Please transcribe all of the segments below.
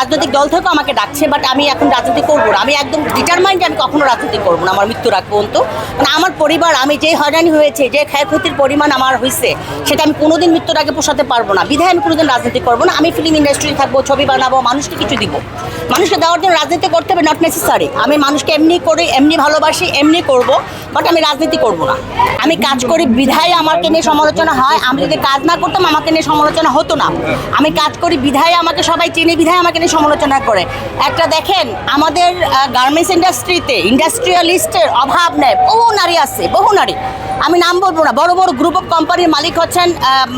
রাজনৈতিক দল থেকেও আমাকে ডাকছে বাট আমি এখন রাজনীতি করব না। আমি একদম ডিটারমাইন্ড আমি কখনো রাজনীতি করব না, আমার মৃত্যুর আগ পর্যন্ত। মানে আমার পরিবার, আমি যে হয়রানি হয়েছে, যে ক্ষয়ক্ষতির পরিমাণ আমার হয়েছে, সেটা আমি কোনোদিন মৃত্যুর আগে পোষাতে পারব না। বিধায় আমি কোনোদিন রাজনীতি করব না। আমি ফিল্ম ইন্ডাস্ট্রি থাকব, ছবি বানাবো, মানুষকে কিছু দিব। মানুষকে দেওয়ার জন্য রাজনীতি করতে হবে নট নেসেসারি আমি মানুষকে এমনি করে, এমনি ভালোবাসি, এমনি করব বাট আমি রাজনীতি করব না। আমি কাজ করি, বিধায় আমাকে নিয়ে সমালোচনা হয়। আমি যদি কাজ না করতাম, আমাকে নিয়ে সমালোচনা হতো না। আমি কাজ করি, বিধায় আমাকে সবাই চেনে, বিধায় আমাকে নিয়ে সমালোচনা করে। একটা দেখেন, আমাদের গার্মেন্টস ইন্ডাস্ট্রিতে ইন্ডাস্ট্রিয়ালিস্টের অভাব নেই। বহু নারী আছে, বহু নারী। আমি নাম বলব না, বড় বড় গ্রুপ অফ কোম্পানির মালিক হচ্ছেন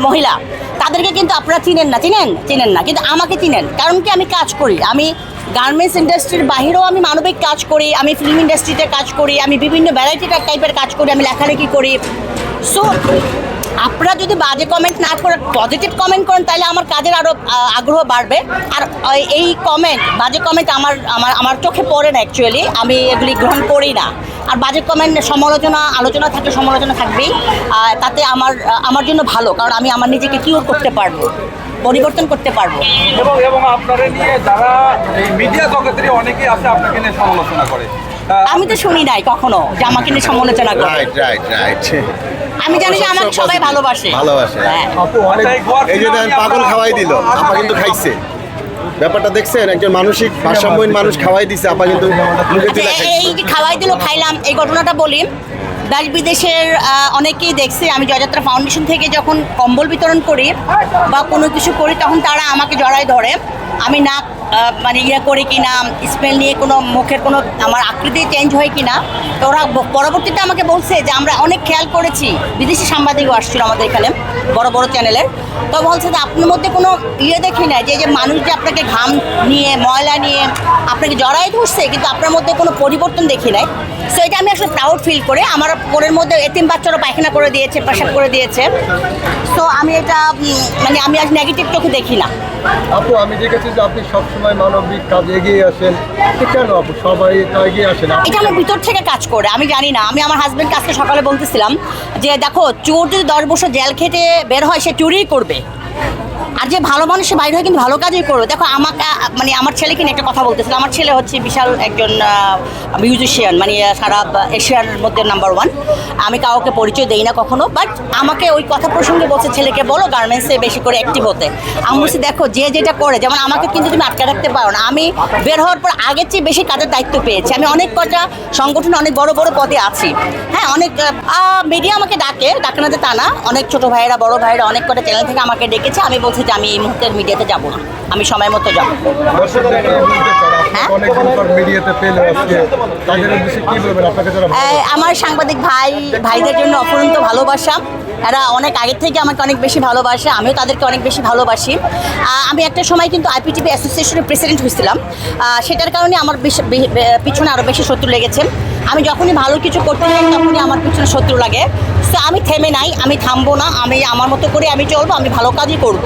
মহিলা। তাদেরকে কিন্তু আপনারা চিনেন না, চিনেন? চিনেন না, কিন্তু আমাকে চিনেন। কারণ কি আমি কাজ করি, আমি গার্মেন্টস ইন্ডাস্ট্রির বাহিরেও আমি মানবিক কাজ করি, আমি ফিল্ম ইন্ডাস্ট্রিতে কাজ করি, আমি বিভিন্ন ভ্যারাইটি টাইপের কাজ করি, আমি লেখালেখি করি। সো আপনারা যদি বাজে কমেন্ট না করে পজিটিভ কমেন্ট করেন তাহলে আমার কাজের আরও আগ্রহ বাড়বে। আর এই কমেন্ট বাজে কমেন্ট আমার আমার আমার চোখে পড়ে না অ্যাকচুয়ালি আমি এগুলি গ্রহণ করি না। আর বাজে কমেন্ট সমালোচনা আলোচনা থাকলে সমালোচনা থাকবেই। তাতে আমার আমার জন্য ভালো কারণ আমি আমার নিজেকে কিওর করতে পারব পরিবর্তন করতে পারব। এবং এবং আপনারা নিয়ে যারা মিডিয়া জগতের অনেকেই আছে আপনাকে নিয়ে সমালোচনা করে। আমি তো শুনি নাই কখনো যে আমাকে নিয়ে সমালোচনা করে। রাইট রাইট রাইট আমি জানি যে আমাকে সবাই ভালোবাসে। ভালোবাসে। হ্যাঁ। আপু অনেক এই যে দেখেন পাগল খাওয়াই দিল। আপা কিন্তু খাইছে। ব্যাপারটা দেখছেন একজন মানসিক ভারসাম্যহীন মানুষ খাওয়াই দিছে আপা কিন্তু মুখে এই- খাইছে। এই যে খাওয়াই দিল খাইলাম এই ঘটনাটা বলি। দেশ বিদেশের অনেকেই দেখছে আমি জয়যাত্রা ফাউন্ডেশন থেকে যখন কম্বল বিতরণ করি বা কোনো কিছু করি তখন তারা আমাকে জড়ায় ধরে। আমি আহ, মানে ইয়ে করি কি না স্মেল নিয়ে কোনো মুখের কোনো আমার আকৃতি চেঞ্জ হয় কি না তো ওরা পরবর্তীতে আমাকে বলছে যে আমরা অনেক খেয়াল করেছি। বিদেশি সাংবাদিকও আসছিল আমাদের এখানে বড় বড় চ্যানেলের তো বলছে যে আপনার মধ্যে কোনো ইয়ে দেখি না যে যে মানুষ যে আপনাকে ঘাম নিয়ে ময়লা নিয়ে আপনাকে জড়াই ধরছে কিন্তু আপনার মধ্যে কোনো পরিবর্তন দেখি নাই? সো এটা আমি আসলে প্রাউড ফিল করে আমার বোনের মধ্যে এতিম বাচ্চারও পায়খানা করে দিয়েছে পেশাব করে দিয়েছে। সো আমি এটা মানে আমি আজ নেগেটিভ চোখে দেখি না। আপু আমি দেখেছি যে আপনি সবসময় মানবিক কাজে এগিয়ে আসেন। কেন আপু সবাই তো এগিয়ে আসেন এটা আমার ভিতর থেকে কাজ করে আমি জানি না। আমি আমার হাজব্যান্ডকে আজকে সকালে বলতেছিলাম যে দেখো চোর যদি দশ বছর জেল খেটে বের হয় সে চুরিই করবে। আর যে ভালো মানুষে বাইরে হয় কিন্তু ভালো কাজই করবে। দেখো, আমাকে মানে আমার ছেলেকে নিয়ে একটা কথা বলতেছিল আমার ছেলে হচ্ছে বিশাল একজন মিউজিশিয়ান মানে সারা এশিয়ার মধ্যে নাম্বার ওয়ান আমি কাউকে পরিচয় দেই না কখনো বাট আমাকে ওই কথা প্রসঙ্গে বলছে, ছেলেকে বলো গার্মেন্টসে বেশি করে অ্যাক্টিভ হতে। আমি বলছি, দেখো, যে যেটা করে, যেমন আমাকে কিন্তু তুমি আটকে রাখতে পারো না। আমি বের হওয়ার পর আগের চেয়ে বেশি কাজের দায়িত্ব পেয়েছি। আমি অনেক কটা সংগঠনে অনেক বড় বড় পদে আছি। হ্যাঁ অনেক মিডিয়া আমাকে ডাকে ডাকে না যে তা না। অনেক ছোট ভাইয়েরা, বড় ভাইয়েরা অনেক কটা চ্যানেল থেকে আমাকে ডেকেছে। আমি বলছি আমি এই মুহূর্তে মিডিয়াতে যাব না আমি সময় মতো যাব? হ্যাঁ? আহ, আমার সাংবাদিক ভাই ভাইদের জন্য অপরন্ত ভালোবাসা এরা অনেক আগের থেকে আমাকে অনেক বেশি ভালোবাসে, আমিও তাদেরকে অনেক বেশি ভালোবাসি। আমি একটা সময় কিন্তু আইপিটিভি অ্যাসোসিয়েশনের প্রেসিডেন্ট হয়েছিলাম। সেটার কারণে আমার পিছনে আরও বেশি শত্রু লেগেছে। আমি যখনই ভালো কিছু করতে যাই, তখনই আমার পিছনে শত্রু লাগে। তো আমি থেমে নাই, আমি থামবো না, আমি আমার মতো করে আমি চলবো, আমি ভালো কাজই করব।